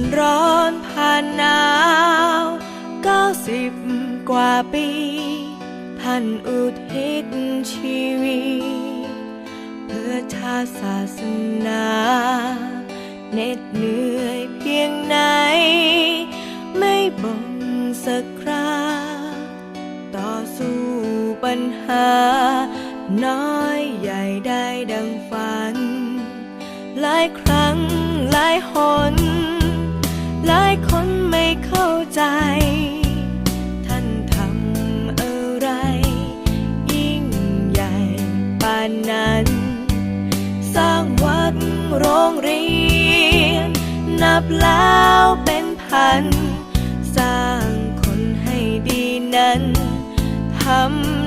านร้อนผ่านหนาวเก้าสิบกว่าปีท่านอุทิศชีวิต เพื่อชาติศาสนาเหน็ดเหนื่อยเพียงไหน ไม่บ่นสักคราต่อสู้ปัญหา น้อยใหญ่ได้ดังฝัน หลายครั้งหลายหน โรงเรียน นับแล้วเป็นพัน สร้างคนให้ดีนั้นทำ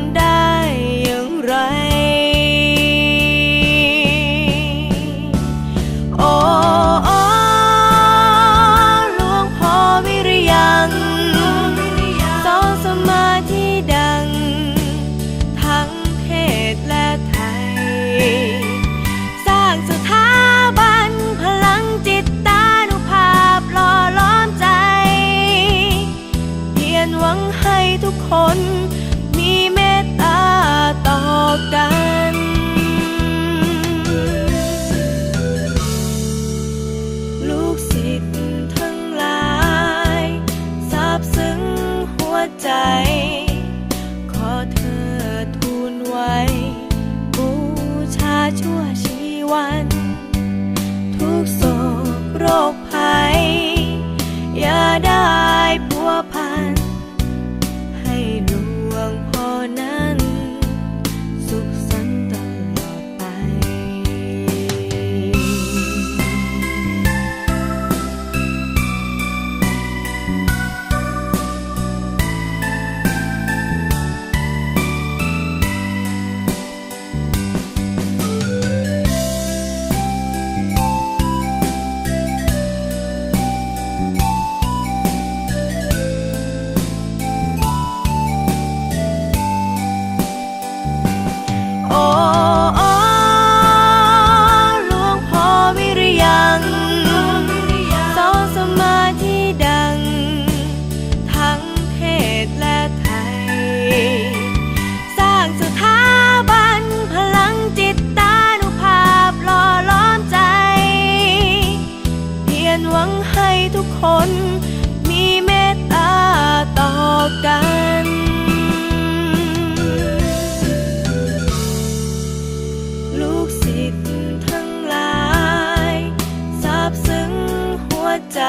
ขอเธอทูลไว้บูชาชั่วชีวัน ทุกโศกโรค คนมีเมตตาต่อกัน ลูกศิษย์ทั้งหลายซาบซึ้งหัวใจ